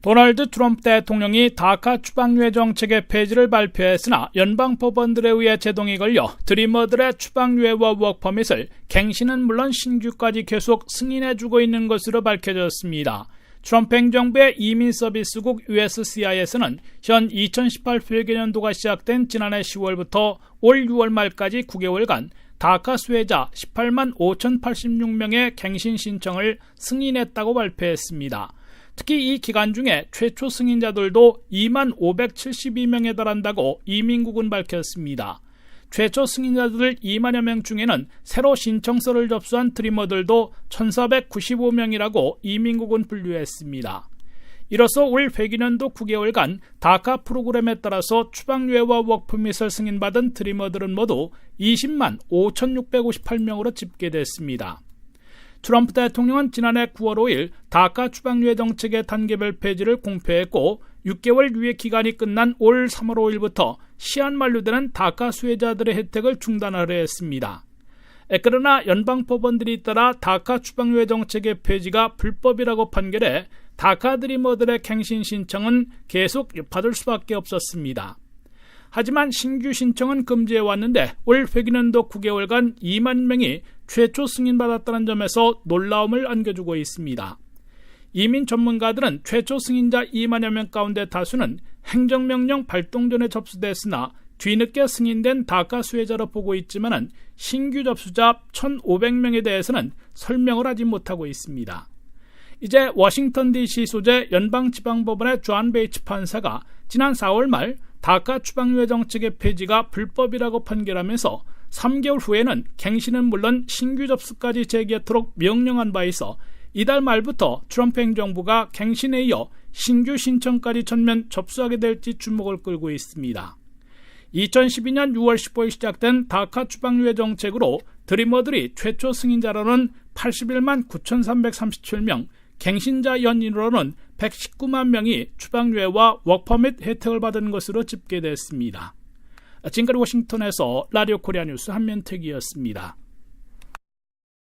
도널드 트럼프 대통령이 다카 추방유예 정책의 폐지를 발표했으나 연방 법원들에 의해 제동이 걸려 드리머들의 추방유예와 워크퍼밋을 갱신은 물론 신규까지 계속 승인해주고 있는 것으로 밝혀졌습니다. 트럼프 행정부의 이민 서비스국 USCIS는 현 2018 회계년도가 시작된 지난해 10월부터 올 6월 말까지 9개월간 다카 수혜자 18만 5,086명의 갱신 신청을 승인했다고 발표했습니다. 특히 이 기간 중에 최초 승인자들도 2만 572명에 달한다고 이민국은 밝혔습니다. 최초 승인자들 2만여 명 중에는 새로 신청서를 접수한 드리머들도 1,495명이라고 이민국은 분류했습니다. 이로써 올 회기년도 9개월간 다카 프로그램에 따라서 추방유예와 워크퍼밋을 승인받은 드리머들은 모두 20만 5,658명으로 집계됐습니다. 트럼프 대통령은 지난해 9월 5일 다카 추방유예 정책의 단계별 폐지를 공표했고 6개월 유예 기간이 끝난 올 3월 5일부터 시한 만료되는 다카 수혜자들의 혜택을 중단하려 했습니다. 그러나 연방 법원들이 따라 다카 추방유예 정책의 폐지가 불법이라고 판결해 다카 드리머들의 갱신 신청은 계속 받을 수밖에 없었습니다. 하지만 신규 신청은 금지해 왔는데 올 회기년도 9개월간 2만 명이 최초 승인받았다는 점에서 놀라움을 안겨주고 있습니다. 이민 전문가들은 최초 승인자 2만여 명 가운데 다수는 행정명령 발동 전에 접수됐으나 뒤늦게 승인된 다카 수혜자로 보고 있지만 신규 접수자 1,500명에 대해서는 설명을 하지 못하고 있습니다. 이제 워싱턴 DC 소재 연방지방법원의 조한 베이츠 판사가 지난 4월 말 다카 추방유예 정 책의 폐지가 불법이라고 판결하면서 3개월 후에는 갱신은 물론 신규 접수까지 재개하도록 명령한 바 있어 이달 말부터 트럼프 행정부가 갱신에 이어 신규 신청까지 전면 접수하게 될지 주목을 끌고 있습니다. 2012년 6월 15일 시작된 다카 추방유예 정책으로 드리머들이 최초 승인자로는 81만 9,337명, 갱신자 연인으로는 119만 명이 추방유예와 워크퍼밋 혜택을 받은 것으로 집계됐습니다. 지금까지 워싱턴에서 라디오 코리아 뉴스 한면택이었습니다.